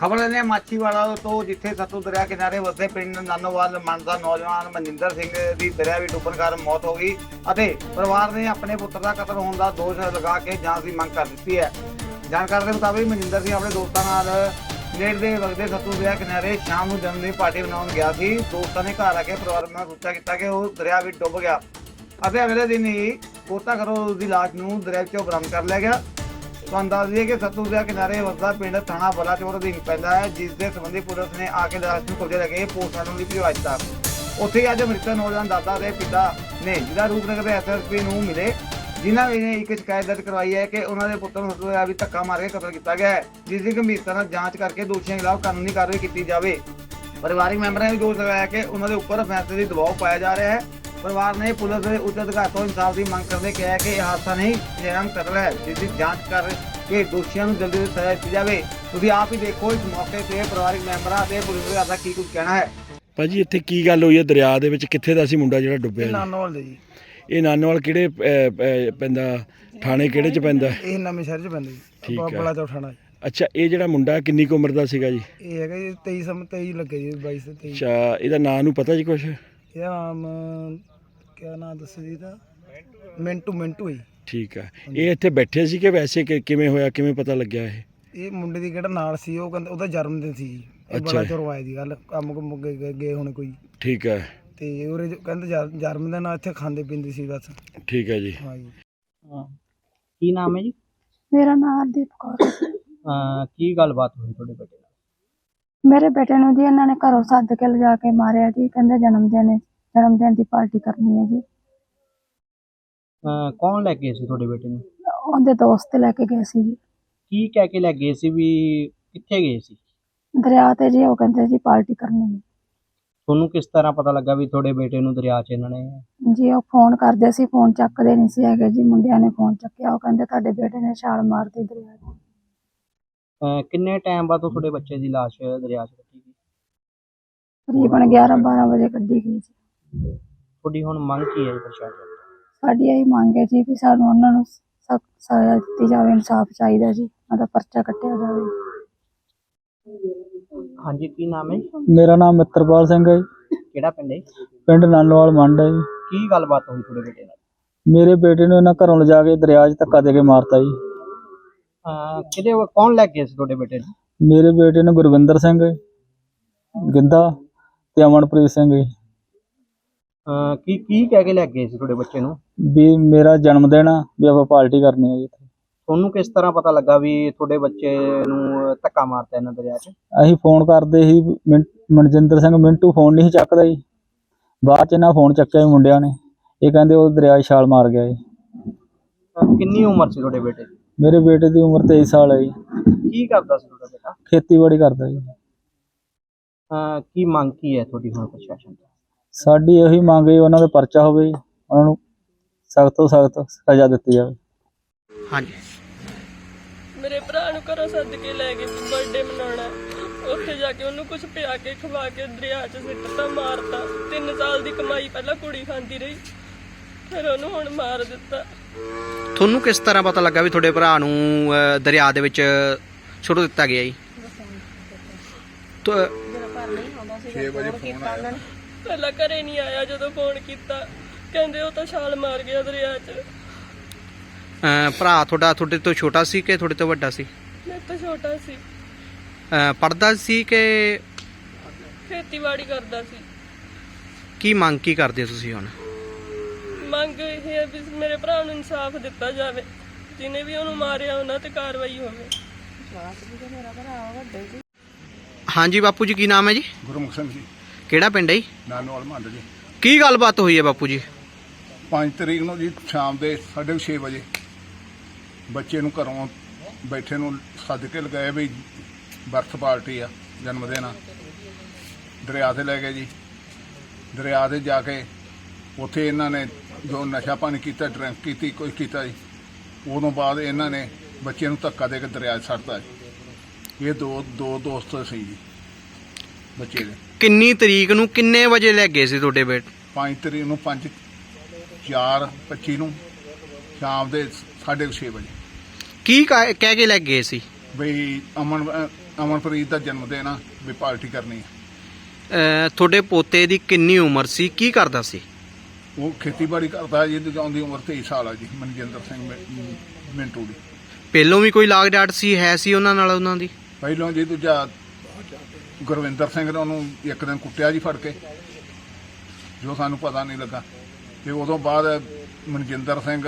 ਖਬਰ ਲੈਂਦੇ ਹਾਂ ਮਾਛੀਵਾੜਾ ਤੋਂ ਜਿੱਥੇ ਸਤਲੁਜ ਦਰਿਆ ਕਿਨਾਰੇ ਵਸਦੇ ਪਿੰਡ ਨਾਨੋਵਾਲ ਮਨ ਨੌਜਵਾਨ ਮਨਿੰਦਰ ਸਿੰਘ ਦੀ ਦਰਿਆ ਵਿੱਚ ਡੁੱਬਣ ਕਾਰਨ ਮੌਤ ਹੋ ਗਈ ਅਤੇ ਪਰਿਵਾਰ ਨੇ ਆਪਣੇ ਪੁੱਤਰ ਦਾ ਕਤਲ ਹੋਣ ਦਾ ਦੋਸ਼ ਲਗਾ ਕੇ ਜਾਂਚ ਦੀ ਮੰਗ ਕਰ ਦਿੱਤੀ ਹੈ। ਜਾਣਕਾਰੀ ਦੇ ਮੁਤਾਬਿਕ ਮਨਿੰਦਰ ਸਿੰਘ ਆਪਣੇ ਦੋਸਤਾਂ ਨਾਲ ਨੇੜ ਦੇ ਵਗਦੇ ਸਤਲੁਜ ਦਰਿਆ ਕਿਨਾਰੇ ਸ਼ਾਮ ਨੂੰ ਜਨਮਦਿਨ ਪਾਰਟੀ ਮਨਾਉਣ ਗਿਆ ਸੀ। ਦੋਸਤਾਂ ਨੇ ਘਰ ਆ ਕੇ ਪਰਿਵਾਰ ਨਾਲ ਸੂਚਿਤ ਕੀਤਾ ਕਿ ਉਹ ਦਰਿਆ ਵਿੱਚ ਡੁੱਬ ਗਿਆ ਅਤੇ ਅਗਲੇ ਦਿਨ ਹੀ ਗੋਤਾਖੋਰ ਉਸ ਦੀ ਲਾਸ਼ ਨੂੰ ਦਰਿਆ ਵਿੱਚੋਂ ਬਰਾਮਦ ਕਰ ਲਿਆ ਗਿਆ। ਤੁਹਾਨੂੰ ਦੱਸ ਦਈਏ ਕਿ ਸਤਲੁਜ ਦੇ ਕਿਨਾਰੇ ਵਸਦਾ ਪਿੰਡ ਥਾਣਾ ਬਲਾਚੌਰ ਅਧੀਨ ਪੈਂਦਾ ਹੈ, ਜਿਸ ਦੇ ਸੰਬੰਧੀ ਪੁਲਿਸ ਨੇ ਆ ਕੇ ਲਾਸ਼ ਨੂੰ ਕਬਜ਼ੇ ਲੈ ਪੋਸਟਮਾਰਟਮ ਲਈ ਭਿਜਵਾ ਦਿੱਤਾ ਉੱਥੇ ਅੱਜ ਮ੍ਰਿਤਕ ਨੌਜਵਾਨ ਦਾਦਾ ਦੇ ਪਿਤਾ ਨੇ ਜ਼ਿਲ੍ਹਾ ਰੂਪਨਗਰ ਦੇ ਐਸਐਸਪੀ ਨੂੰ ਮਿਲੇ, ਜਿਨ੍ਹਾਂ ਨੇ ਇੱਕ ਸ਼ਿਕਾਇਤ ਦਰਜ ਕਰਵਾਈ ਹੈ ਕਿ ਉਹਨਾਂ ਦੇ ਪੁੱਤਰ ਨੂੰ ਸਤਲੁਜ ਵੀ ਧੱਕਾ ਮਾਰ ਕੇ ਕਤਲ ਕੀਤਾ ਗਿਆ ਹੈ, ਜਿਸ ਦੀ ਗੰਭੀਰਤਾ ਨਾਲ ਜਾਂਚ ਕਰਕੇ ਦੋਸ਼ੀਆਂ ਖਿਲਾਫ ਕਾਨੂੰਨੀ ਕਾਰਵਾਈ ਕੀਤੀ ਜਾਵੇ। ਪਰਿਵਾਰਕ ਮੈਂਬਰਾਂ ਨੇ ਦੋਸ਼ ਲਗਾਇਆ ਕਿ ਉਹਨਾਂ ਦੇ ਉੱਪਰ ਫੈਸਲੇ ਦੀ ਦਬਾਅ ਪਾਇਆ ਜਾ ਰਿਹਾ ਹੈ। ਪਰਿਵਾਰ ਨੇ ਪੁਲਿਸ ਦੇ ਉੱਚ ਅਧਿਕਾਰੀ ਤੋਂ ਇਨਸਾਫ ਦੀ ਮੰਗ ਕਰਦੇ ਕਿਹਾ ਕਿ ਇਹ ਹਾਦਸਾ ਨਹੀਂ ਨਿਰਮ ਕਤਲ ਹੈ ਜਿਸ ਦੀ ਜਾਂਚ ਕਰ ਕੇ ਦੋਸ਼ੀਆਂ ਨੂੰ ਜਲਦੀ ਤੋਂ ਸਜ਼ਾ ਦਿੱਤੀ ਜਾਵੇ। ਤੁਸੀਂ ਆਪ ਹੀ ਦੇਖੋ ਇਸ ਮੌਕੇ ਤੇ ਪਰਿਵਾਰਕ ਮੈਂਬਰਾਂ ਅਤੇ ਪੁਲਿਸ ਅਧਿਕਾਰੀ ਦਾ ਕੀ ਕੁਝ ਕਹਿਣਾ ਹੈ। ਭਾਜੀ ਇੱਥੇ ਕੀ ਗੱਲ ਹੋਈ ਹੈ ਦਰਿਆ ਦੇ ਵਿੱਚ? ਕਿੱਥੇ ਦਾ ਸੀ ਮੁੰਡਾ ਜਿਹੜਾ ਡੁੱਬਿਆ ਜੀ? ਨਾਨੋਵਾਲ ਦੇ ਜੀ। ਇਹ ਨਾਨੋਵਾਲ ਕਿਹੜੇ ਪੈਂਦਾ? ਥਾਣੇ ਕਿਹੜੇ ਚ ਪੈਂਦਾ? ਇਹ ਨਵੇਂ ਸ਼ਹਿਰ ਚ ਪੈਂਦਾ ਜੀ। ਠੀਕ ਹੈ। ਬੜਾ ਚੌਠਾਣਾ ਅੱਛਾ ਇਹ ਜਿਹੜਾ ਮੁੰਡਾ ਕਿੰਨੀ ਕੁ ਉਮਰ ਦਾ ਸੀਗਾ ਜੀ? ਇਹ ਹੈਗਾ ਜੀ 23 ਸਮ 23 ਲੱਗੇ ਜੀ 22 ਤੇ 23 ਅੱਛਾ ਇਹਦਾ ਨਾਂ ਨੂੰ ਪਤਾ ਜੀ ਕੁਛ? ਇਹਦਾ ਨਾਮ ਕਿਆ ਨਾਮ ਦੱਸੋ ਜੀ ਦਾ? ਮਿੰਟੂ ਮਿੰਟੂ ਹੀ ਠੀਕ ਆ। ਇਹ ਇੱਥੇ ਬੈਠੇ ਸੀ ਕਿ ਵੈਸੇ ਕਿ ਕਿਵੇਂ ਹੋਇਆ ਕਿਵੇਂ ਪਤਾ ਲੱਗਿਆ ਇਹ? ਇਹ ਮੁੰਡੇ ਦੀ ਕਿਹੜਾ ਨਾਲ ਸੀ ਉਹ ਕਹਿੰਦਾ ਉਹਦਾ ਜਨਮ ਦਿਨ ਸੀ ਜੀ। ਇਹ ਅੱਛਾ। ਬੜਾ ਚੋਰ ਆਇਆ ਦੀ ਗੱਲ ਕੰਮ ਕੁਮ ਗਏ- ਗਏ ਗਏ ਹੁਣ ਕੋਈ। ਠੀਕ ਹੈ ਤੇ ਉਹਰੇ ਕਹਿੰਦੇ ਜਨਮ ਦਿਨ ਆ ਇੱਥੇ ਖਾਂਦੇ ਪੀਂਦੇ ਸੀ ਬਸ। ਠੀਕ ਹੈ ਜੀ। ਹਾਂ ਜੀ। ਕੀ ਨਾਮ ਹੈ ਜੀ? ਮੇਰਾ ਨਾਮ ਹਰਦੀਪ ਕੌਰ ਹੈ। ਅਹ ਕੀ ਗੱਲਬਾਤ ਹੋਈ ਤੁਹਾਡੇ ਬੇਟੇ ਨਾਲ? ਮੇਰੇ ਬੇਟੇ ਨੂੰ ਜੀ ਇਹਨਾਂ ਨੇ ਘਰੋਂ ਸੱਦ ਕੇ ਲਿਜਾ ਕੇ ਮਾਰਿਆ ਜੀ ਕਹਿੰਦੇ ਜਨਮ ਦਿਨ ਹੈ। ਜਨਮ ਦਿਨ ਦੀ ਪਾਰਟੀ ਕਰਨੀ ਹੈ ਜੀ। ਅਹ ਕੌਣ ਲੈ ਕੇ ਗਏ ਸੀ ਤੁਹਾਡੇ ਬੇਟੇ ਨੂੰ? ਉਹਦੇ ਦੋਸਤ ਲੈ ਕੇ ਗਏ ਸੀ ਜੀ। ਕੀ ਕਹਿ ਕੇ ਲੈ ਗਏ ਸੀ ਵੀ ਕਿੱਥੇ ਗਏ ਸੀ? ਦਰਿਆ ਤੇ ਜੀ ਉਹ ਕਹਿੰਦੇ ਜੀ ਪਾਰਟੀ ਕਰਨੀ ਹੈ। ਤੁਹਾਨੂੰ ਕਿਸ ਤਰ੍ਹਾਂ ਪਤਾ ਲੱਗਾ ਵੀ ਤੁਹਾਡੇ ਬੇਟੇ ਨੂੰ ਦਰਿਆ 'ਚ ਇਹਨਾਂ ਨੇ ਜੀ ਉਹ ਫੋਨ ਕਰਦੇ ਸੀ ਫੋਨ ਚੱਕਦੇ ਨਹੀਂ ਸੀ ਹੈਗੇ ਜੀ। ਮੁੰਡਿਆਂ ਨੇ ਫੋਨ ਚੱਕਿਆ ਉਹ ਕਹਿੰਦੇ ਤੁਹਾਡੇ ਬੇਟੇ ਨੇ ਛਾਲ ਮਾਰਤੀ ਦਰਿਆ 'ਚ ਅਹ ਕਿੰਨੇ ਟਾਈਮ ਬਾਅਦ ਉਹ ਤੁਹਾਡੇ ਬੱਚੇ ਦੀ ਲਾਸ਼ ਦਰਿਆ 'ਚ ਕੱਢੀ ਗਈ? ਤਕਰੀਬਨ 11 12 ਵਜੇ ਕੱਢੀ ਗਈ ਜੀ। ਤੁਹਾਡੀ ਹੁਣ ਮੰਗ ਕੀ ਹੈ ਜੀ ਪ੍ਰਸ਼ਾਸਨ ਤੋਂ? ਸਾਡੀ ਇਹ ਮੰਗ ਹੈ ਜੀ ਵੀ ਸਾਨੂੰ ਉਹਨਾਂ ਨੂੰ ਸਖਤ ਸਜ਼ਾ ਦਿੱਤੀ ਜਾਵੇ ਇਨਸਾਫ ਚਾਹੀਦਾ ਜੀ ਉਹਦਾ ਪਰਚਾ ਕੱਟਿਆ ਜਾਵੇ। ਹਾਂਜੀ ਕੀ ਨਾਮ ਹੈ? ਮੇਰਾ ਨਾਮ ਮਿੱਤਰਪਾਲ ਸਿੰਘ ਹੈ ਜੀ। ਕਿਹੜਾ ਪਿੰਡ ਹੈ ਪਿੰਡ ਨਾਨੋਵਾਲ ਮੰਡ ਹੈ ਜੀ। ਕੀ ਗੱਲਬਾਤ ਹੋਈ ਤੁਹਾਡੇ ਬੇਟੇ ਨਾਲ? ਮੇਰੇ ਬੇਟੇ ਨੂੰ ਇਹਨਾਂ ਘਰੋਂ ਲਿਜਾ ਕੇ ਦਰਿਆ 'ਚ ਧੱਕਾ ਦੇ ਕੇ ਮਾਰਤਾ ਜੀ। ਅਹ ਕਿਹਦੇ ਕੌਣ ਲੈ ਕੇ ਗਏ ਸੀ ਤੁਹਾਡੇ ਬੇਟੇ ਨੂੰ? ਮੇਰੇ ਬੇਟੇ ਨੂੰ ਗੁਰਵਿੰਦਰ ਸਿੰਘ ਗਿੱਧਾ ਤੇ ਅਮਨਪ੍ਰੀਤ ਸਿੰਘ ਜੀ। ਅਹ ਕੀ ਕੀ ਕਹਿ ਕੇ ਲੈ ਗਏ ਸੀ ਤੁਹਾਡੇ ਬੱਚੇ ਨੂੰ? ਵੀ ਮੇਰਾ ਜਨਮ ਦਿਨ ਆ ਵੀ ਆਪਾਂ ਪਾਰਟੀ ਕਰਨੀ ਹੈ ਜੀ ਇੱਥੇ। ਤੁਹਾਨੂੰ ਕਿਸ ਤਰ੍ਹਾਂ ਪਤਾ ਲੱਗਾ ਵੀ ਤੁਹਾਡੇ ਬੱਚੇ ਨੂੰ ਧੱਕਾ ਮਾਰਤਾ ਇਹਨਾਂ ਦਰਿਆ 'ਚ? ਅਸੀਂ ਫੋਨ ਕਰਦੇ ਸੀ ਮਨਜਿੰਦਰ ਸਿੰਘ ਮਿੰਟੂ ਫੋਨ ਨਹੀਂ ਸੀ ਚੱਕਦਾ ਜੀ। ਬਾਅਦ 'ਚ ਇਹਨਾਂ ਫੋਨ ਚੱਕਿਆ ਜੀ ਮੁੰਡਿਆਂ ਨੇ। ਇਹ ਕਹਿੰਦੇ ਉਹ ਦਰਿਆ 'ਚ ਛਾਲ ਮਾਰ ਗਿਆ ਜੀ। ਅਹ ਕਿੰਨੀ ਉਮਰ ਸੀ ਤੁਹਾਡੇ ਬੇਟੇ ਦੀ? ਮੇਰੇ ਬੇਟੇ ਦੀ ਉਮਰ 23 ਸਾਲ ਹੈ ਜੀ। ਕੀ ਕਰਦਾ ਸੀ ਤੁਹਾਡਾ ਬੇਟਾ? ਖੇਤੀਬਾੜੀ ਕਰਦਾ ਜੀ। ਅਹ ਕੀ ਮੰਗ ਕੀ ਹੈ ਤੁਹਾਡੀ ਹੁਣ ਪ੍ਰਸ਼ਾਸਨ ਤੋਂ? ਸਾਡੀ ਇਹੀ ਮੰਗ ਹੈ ਉਹਨਾਂ ਦਾ ਪਰਚਾ ਹੋਵੇ ਜੀ। ਉਹਨਾਂ ਨੂੰ ਸਖਤ ਤੋਂ ਸਖਤ ਸਜ਼ਾ ਦਿੱਤੀ ਜਾਵੇ। ਹਾਂਜੀ। ਮੇਰੇ ਭਰਾ ਨੂੰ ਘਰੋਂ ਸੱਦ ਕੇ ਲੈ ਗਏ ਸੀ ਬਰਥਡੇ ਮਨਾਉਣਾ ਉੱਥੇ ਜਾ ਕੇ ਉਹਨੂੰ ਕੁਝ ਪਿਆ ਕੇ ਖਵਾ ਕੇ ਦਰਿਆ 'ਚ ਸਿੱਟਤਾ ਮਾਰਤਾ। 3 ਸਾਲ ਦੀ ਕਮਾਈ ਪਹਿਲਾਂ ਕੁੜੀ ਖਾਂਦੀ ਰਹੀ ਫਿਰ ਉਹਨੂੰ ਹੁਣ ਮਾਰ ਦਿੱਤਾ। ਤੁਹਾਨੂੰ ਕਿਸ ਤਰ੍ਹਾਂ ਪਤਾ ਲੱਗਾ ਵੀ ਤੁਹਾਡੇ ਭਰਾ ਨੂੰ ਅਹ, ਦਰਿਆ ਦੇ ਵਿੱਚ ਸੁੱਟ ਦਿੱਤਾ ਗਿਆ ਜੀ? ਤਾਂ ਪਹਿਲਾਂ ਘਰੇ ਨਹੀਂ ਆਇਆ ਜਦੋਂ ਫੋਨ ਕੀਤਾ। ਕਹਿੰਦੇ ਉਹ ਤਾਂ ਛਾਲ ਮਾਰ ਗਿਆ ਦਰਿਆ 'ਚ। ਭਰਾ ਤੁਹਾਡਾ ਤੁਹਾਡੇ ਤੋਂ ਛੋਟਾ ਸੀ ਕਿ ਤੁਹਾਡੇ ਤੋਂ ਵੱਡਾ ਸੀ? ਮੈਂ ਤਾਂ ਛੋਟਾ ਸੀ। ਪੜਦਾ ਸੀ ਕਿ ਖੇਤੀਬਾੜੀ ਕਰਦਾ ਸੀ। ਕੀ ਮੰਗ ਕੀ ਕਰਦੇ ਹੋ ਤੁਸੀਂ ਹੁਣ? ਮੰਗ ਇਹ ਹੈ ਵੀ ਮੇਰੇ ਭਰਾ ਨੂੰ ਇਨਸਾਫ ਦਿੱਤਾ ਜਾਵੇ। ਜਿਹਨੇ ਵੀ ਉਹਨੂੰ ਮਾਰਿਆ ਉਹਨਾਂ ਤੇ ਕਾਰਵਾਈ ਹੋਵੇ। ਹਾਂਜੀ ਬਾਪੂ ਜੀ ਕੀ ਨਾਮ ਹੈ ਜੀ? ਗੁਰਮੁਖ ਸਿੰਘ ਜੀ। ਕਿਹੜਾ ਪਿੰਡ ਹੈ ਜੀ? ਨਾਨੋਵਾਲ ਮੰਡ ਜੀ। ਕੀ ਗੱਲਬਾਤ ਹੋਈ ਹੈ ਬਾਪੂ ਜੀ? 5 ਤਰੀਕ ਨੂੰ ਜੀ ਸ਼ਾਮ ਦੇ 6:30 ਵਜੇ ਬੱਚੇ ਨੂੰ ਘਰੋਂ ਬੈਠੇ ਨੂੰ ਸੱਦ ਕੇ ਲਗਾਏ ਵੀ ਬਰਥ ਪਾਰਟੀ ਆ ਜਨਮ ਦਿਨ ਆ। ਦਰਿਆ ਤੇ ਲੈ ਗਏ ਜੀ। ਦਰਿਆ ਤੇ ਜਾ ਕੇ ਉੱਥੇ ਇਹਨਾਂ ਨੇ ਜੋ ਨਸ਼ਾ ਪਾਣੀ ਕੀਤਾ ਡਰਿੰਕ ਕੀਤੀ ਕੁਝ ਕੀਤਾ ਜੀ। ਉਦੋਂ ਬਾਅਦ ਇਹਨਾਂ ਨੇ ਬੱਚੇ ਨੂੰ ਧੱਕਾ ਦੇ ਕੇ ਦਰਿਆ 'ਚ ਸੱਟਤਾ ਜੀ। ਇਹ ਦੋ ਦੋ ਦੋਸਤ ਸੀ ਜੀ ਬੱਚੇ ਦੇ। ਕਿੰਨੀ ਤਰੀਕ ਨੂੰ ਕਿੰਨੇ ਵਜੇ ਲੈ ਗਏ ਸੀ ਤੁਹਾਡੇ ਬੇਟ? 5 ਤਰੀਕ ਨੂੰ 5 4 25 ਨੂੰ ਸ਼ਾਮ ਦੇ 6:30 ਵਜੇ। ਕੀ ਕਹਿ ਕਹਿ ਕੇ ਲੈ ਗਏ ਸੀ? ਬਈ ਅਮਨ ਅਮਨਪ੍ਰੀਤ ਦਾ ਜਨਮ ਦਿਨ ਆ ਵੀ ਪਾਰਟੀ ਕਰਨੀ ਆ। ਅਹ ਤੁਹਾਡੇ ਪੋਤੇ ਦੀ ਕਿੰਨੀ ਉਮਰ ਸੀ? ਕੀ ਕਰਦਾ ਸੀ? ਉਹ ਖੇਤੀਬਾੜੀ ਕਰਦਾ ਜੀ ਤੇ ਉਹਦੀ ਉਮਰ 23 ਸਾਲ ਆ ਜੀ ਮਨਜਿੰਦਰ ਸਿੰਘ ਮਿੰ- ਮਿੰਟੂ ਦੀ। ਪਹਿਲੋਂ ਵੀ ਕੋਈ ਲਾਗ ਡਾਟ ਸੀ ਹੈ ਸੀ ਉਹਨਾਂ ਨਾਲ ਉਹਨਾਂ ਦੀ? ਪਹਿਲੋਂ ਜੀ ਦੂਜਾ ਗੁਰਵਿੰਦਰ ਸਿੰਘ ਨੇ ਉਹਨੂੰ ਇੱਕ ਦਿਨ ਕੁੱਟਿਆ ਜੀ ਫੜ ਕੇ ਜੋ ਸਾਨੂੰ ਪਤਾ ਨਹੀਂ ਲੱਗਾ। ਤੇ ਉਦੋਂ ਬਾਅਦ ਮਨਜਿੰਦਰ ਸਿੰਘ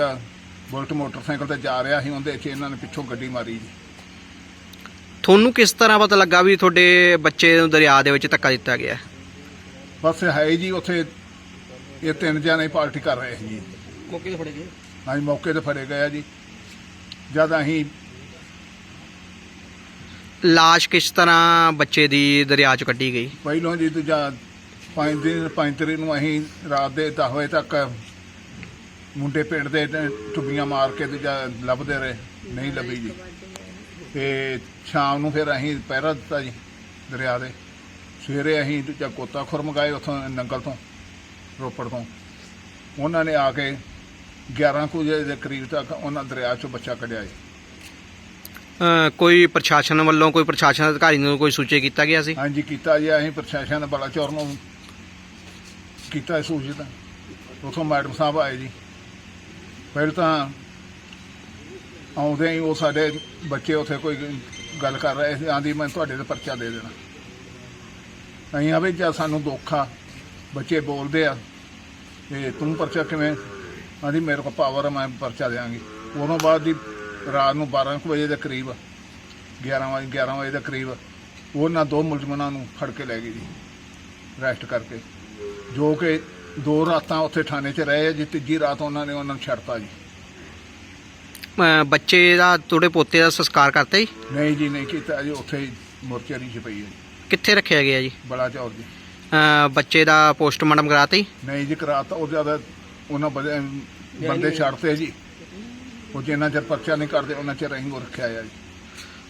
ਬੁਲਟ ਮੋਟਰਸਾਈਕਲ ਤੇ ਜਾ ਰਿਹਾ ਸੀ ਉਹਦੇ 'ਚ ਇਹਨਾਂ ਨੇ ਪਿੱਛੋਂ ਗੱਡੀ ਮਾਰੀ ਜੀ। ਤੁਹਾਨੂੰ ਕਿਸ ਤਰ੍ਹਾਂ ਪਤਾ ਲੱਗਾ ਵੀ ਤੁਹਾਡੇ ਬੱਚੇ ਨੂੰ ਦਰਿਆ ਦੇ ਵਿੱਚ ਧੱਕਾ ਦਿੱਤਾ ਗਿਆ? ਬਸ ਹੈ ਹੀ ਜੀ ਉੱਥੇ ਇਹ ਤਿੰਨ ਜਣੇ ਪਾਰਟੀ ਕਰ ਰਹੇ ਸੀ ਜੀ। ਮੌਕੇ ਤੇ ਫੜੇ ਗਏ? ਹਾਂਜੀ ਮੌਕੇ ਤੇ ਫੜੇ ਗਏ ਆ ਜੀ। ਜਦ ਅਸੀਂ ਲਾਸ਼ ਕਿਸ ਤਰ੍ਹਾਂ ਬੱਚੇ ਦੀ ਦਰਿਆ 'ਚ ਕੱਢੀ ਗਈ? ਪਹਿਲੋਂ ਜੀ ਦੂਜਾ ਪੰਜ ਦਿਨ, ਪੰਜ ਤਰੀਕ ਨੂੰ ਅਸੀਂ ਰਾਤ ਦੇ 10 ਵਜੇ ਤੱਕ ਮੁੰਡੇ ਪਿੰਡ ਦੇ ਤੇ ਟੁੱਬੀਆਂ ਮਾਰ ਕੇ ਦੂਜਾ ਲੱਭਦੇ ਰਹੇ, ਨਹੀਂ ਲੱਭੀ ਜੀ। ਤੇ ਸ਼ਾਮ ਨੂੰ ਫਿਰ ਅਸੀਂ ਪਹਿਰਾ ਦਿੱਤਾ ਜੀ ਦਰਿਆ ਦੇ। ਸਵੇਰੇ ਅਸੀਂ ਦੂਜਾ ਕੋਤਾ ਖੁਰ ਮੰਗਾਏ ਉੱਥੋਂ ਨੰਗਲ ਤੋਂ, ਰੋਪੜ ਤੋਂ। ਉਹਨਾਂ ਨੇ ਆ ਕੇ 11 ਕੁ ਵਜੇ ਦੇ ਕਰੀਬ ਤੱਕ ਉਹਨਾਂ ਦਰਿਆ ਚੋਂ ਬੱਚਾ ਕੱਢਿਆ ਜੀ। ਅਹ, ਕੋਈ ਪ੍ਰਸ਼ਾਸਨ ਵੱਲੋਂ, ਕੋਈ ਪ੍ਰਸ਼ਾਸਨ ਅਧਿਕਾਰੀ ਨੂੰ ਕੋਈ ਸੂਚਿਤ ਕੀਤਾ ਗਿਆ ਸੀ? ਹਾਂਜੀ, ਕੀਤਾ ਜੀ, ਅਸੀਂ ਪ੍ਰਸ਼ਾਸਨ ਬਲਾਚੌਰ ਨੂੰ ਕੀਤਾ ਇਹ ਸੂਚਿਤ। ਉਥੋਂ ਮੈਡਮ ਸਾਹਿਬ ਆਏ ਜੀ। ਪਹਿਲ ਤਾਂ ਆਉਂਦੇ ਹੀ ਉਹ ਸਾਡੇ ਬੱਚੇ ਉੱਥੇ ਕੋਈ ਗੱਲ ਕਰ ਰਹੇ ਸੀ, ਆਂਦੀ ਮੈਂ ਤੁਹਾਡੇ ਤੇ ਪਰਚਾ ਦੇ ਦੇਣਾ। ਅਸੀਂ ਆ ਵੀ ਜਾਂ ਸਾਨੂੰ ਦੁੱਖ ਆ, ਬੱਚੇ ਬੋਲਦੇ ਆ ਤੇ ਤੂੰ ਪਰਚਾ ਕਿਵੇਂ? ਆਂਦੀ, ਮੇਰੇ ਕੋਲ ਪਾਵਰ ਆ, ਮੈਂ ਪਰਚਾ ਦੇਵਾਂਗੀ ਉਦੋਂ ਬਾਅਦ ਦੀ ਰਾਤ ਨੂੰ 12 ਕੁ ਵਜੇ ਦੇ ਕਰੀਬ 11 ਵਜੇ 11 ਵਜੇ ਦੇ ਕਰੀਬ ਉਹਨਾਂ ਦੋ ਮੁਲਜ਼ਮਾਂ ਨੂੰ ਫੜ ਕੇ ਲੈ ਗਏ ਜੀ ਅਰੈਸਟ ਕਰਕੇ। ਜੋ ਕਿ ਦੋ ਰਾਤਾਂ ਉੱਥੇ ਥਾਣੇ 'ਚ ਰਹੇ ਜੀ ਤੀਜੀ ਰਾਤ ਉਹਨਾਂ ਨੇ ਉਹਨਾਂ ਨੂੰ ਛੱਡਤਾ ਜੀ। ਅਹ ਬੱਚੇ ਦਾ ਤੁਹਾਡੇ ਪੋਤੇ ਦਾ ਸੰਸਕਾਰ ਕਰਤਾ ਜੀ? ਨਹੀਂ ਜੀ ਨਹੀਂ ਕੀਤਾ ਜੀ ਉੱਥੇ ਹੀ ਮੁਰਚਰੀ 'ਚ ਪਈ ਹੈ ਜੀ। ਕਿੱਥੇ ਰੱਖਿਆ ਗਿਆ ਜੀ? ਬੜਾ ਚੌਰ ਜੀ। ਅਹ ਬੱਚੇ ਦਾ ਪੋਸਟਮਾਰਟਮ ਕਰਾਤਾ ਜੀ? ਨਹੀਂ ਜੀ ਕਰਾਤਾ ਉਹ ਜ਼ਿਆਦਾ ਉਹਨਾਂ ਬੰਦੇ ਬੰਦੇ ਛੱਡਤੇ ਜੀ। ਉਹ ਜਿੰਨਾ ਚਿਰ ਪਰਚਾ ਨਹੀਂ ਕਰਦੇ ਉਹਨਾਂ ਚਿਰ ਅਸੀਂ ਉਹ ਰੱਖਿਆ ਆ ਜੀ।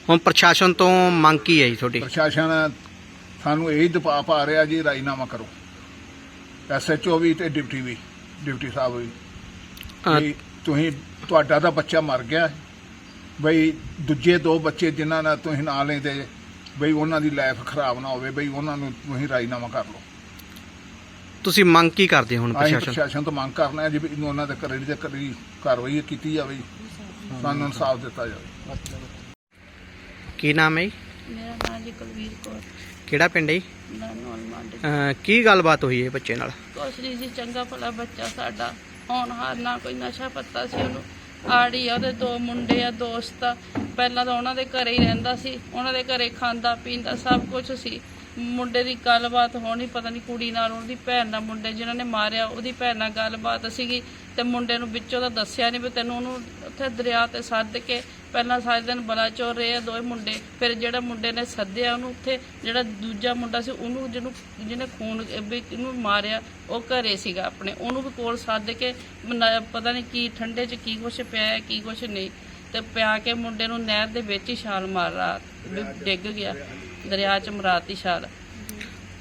ਹੁਣ ਪ੍ਰਸ਼ਾਸਨ ਤੋਂ ਮੰਗ ਕੀ ਹੈ ਜੀ ਤੁਹਾਡੀ? ਪ੍ਰਸ਼ਾਸਨ ਸਾਨੂੰ ਇਹੀ ਦਬਾਅ ਪਾ ਰਿਹਾ ਜੀ ਰਾਜੀਨਾਮਾ ਕਰੋ। ਐਸਐਚਓ ਵੀ ਤੇ ਡਿਪਟੀ ਵੀ ਡਿਪਟੀ ਸਾਹਿਬ ਵੀ। ਤੁਸੀਂ ਤੁਹਾਡਾ ਤਾਂ ਬੱਚਾ ਮਰ ਗਿਆ। ਬਈ ਦੂਜੇ ਦੋ ਬੱਚੇ ਜਿਨ੍ਹਾਂ ਨਾਲ ਤੁਸੀਂ ਨਾਂ ਲੈਂਦੇ ਬਈ ਉਹਨਾਂ ਦੀ ਲਾਈਫ ਖਰਾਬ ਨਾ ਹੋਵੇ ਬਈ ਉਹਨਾਂ ਨੂੰ ਤੁਸੀਂ ਰਾਜੀਨਾਮਾ ਕਰ ਲਓ। ਤੁਸੀਂ ਮੰਗ ਕੀ ਕਰਦੇ ਹੋ ਹੁਣ ਅਸੀਂ ਪ੍ਰਸ਼ਾਸਨ? ਪ੍ਰਸ਼ਾਸਨ ਤੋਂ ਮੰਗ ਕਰਨਾ ਹੈ ਜੀ ਵੀ ਇਹਨੂੰ ਉਹਨਾਂ ਦੇ ਘਰੇ ਦੇ ਕਰੀ ਕਾਰਵਾਈ ਕੀਤੀ ਜਾਵੇ। ਜੀ ਸਾਨੂੰ ਇਨਸਾਫ ਦਿੱਤਾ ਜਾਵੇ। ਕੀ ਨਾਮ ਹੈ ਜੀ? ਮੇਰਾ ਨਾਮ ਜੀ ਕੁਲਵੀਰ ਕੌਰ। ਕਿਹੜਾ ਪਿੰਡ ਹੈ ਜੀ? ਨਾਨੋਲ ਮੰਡ ਅਹ ਕੀ ਗੱਲਬਾਤ ਹੋਈ ਹੈ ਬੱਚੇ ਨਾਲ? ਕੁਛ ਨਹੀਂ ਸੀ ਚੰਗਾ ਭਲਾ ਬੱਚਾ ਸਾਡਾ। ਹੋਣਹਾਰ ਨਾ ਕੋਈ ਨਸ਼ਾ ਪੱਤਾ ਸੀ ਉਹਨੂੰ। ਆੜੀ ਆ ਉਹਦੇ ਦੋ ਮੁੰਡੇ ਆ ਦੋਸਤ ਆ। ਪਹਿਲਾਂ ਤਾਂ ਉਹਨਾਂ ਦੇ ਘਰੇ ਹੀ ਰਹਿੰਦਾ ਸੀ। ਉਹਨਾਂ ਦੇ ਘਰੇ ਖਾਂਦਾ ਪੀਂਦਾ ਸਭ ਕੁਝ ਸੀ। ਮੁੰਡੇ ਦੀ ਗੱਲਬਾਤ ਹੋਣੀ, ਪਤਾ ਨਹੀਂ ਕੁੜੀ ਨਾਲ ਉਹਦੀ ਭੈਣ ਨਾਲ ਮੁੰਡੇ ਜਿਨ੍ਹਾਂ ਨੇ ਮਾਰਿਆ, ਉਹਦੀ ਭੈਣ ਨਾਲ ਗੱਲਬਾਤ ਸੀਗੀ ਤੇ ਮੁੰਡੇ ਨੂੰ ਵਿੱਚੋਂ ਤਾਂ ਦੱਸਿਆ ਨਹੀਂ ਵੀ ਤੈਨੂੰ ਉਹਨੂੰ ਉੱਥੇ ਦਰਿਆ ਤੇ ਸੱਦ ਕੇ ਪਹਿਲਾਂ ਸਾਰੇ ਦਿਨ ਬਲਾਚੌਰ ਰਹੇ ਆ ਦੋਵੇਂ ਮੁੰਡੇ, ਫਿਰ ਜਿਹੜਾ ਮੁੰਡੇ ਨੇ ਸੱਦਿਆ ਉਹਨੂੰ ਉੱਥੇ, ਜਿਹੜਾ ਦੂਜਾ ਮੁੰਡਾ ਸੀ ਉਹਨੂੰ ਜਿਹਨੂੰ, ਜਿਹਨੇ ਖੂਨ ਵੀ ਇਹਨੂੰ ਮਾਰਿਆ, ਉਹ ਘਰੇ ਸੀਗਾ ਆਪਣੇ, ਉਹਨੂੰ ਵੀ ਕੋਲ ਸੱਦ ਕੇ ਪਤਾ ਨਹੀਂ ਕੀ ਠੰਡੇ 'ਚ ਕੀ ਕੁਛ ਪਿਆ ਕੀ ਕੁਛ ਨਹੀਂ ਤੇ ਪਿਆ ਕੇ ਮੁੰਡੇ ਨੂੰ ਨਹਿਰ ਦੇ ਵਿੱਚ ਹੀ ਛਾਲ ਮਾਰ ਰਾ ਵੀ ਡਿੱਗ ਗਿਆ। ਦਰਿਆ 'ਚ ਮਰਾਤੀ ਛਾਲ।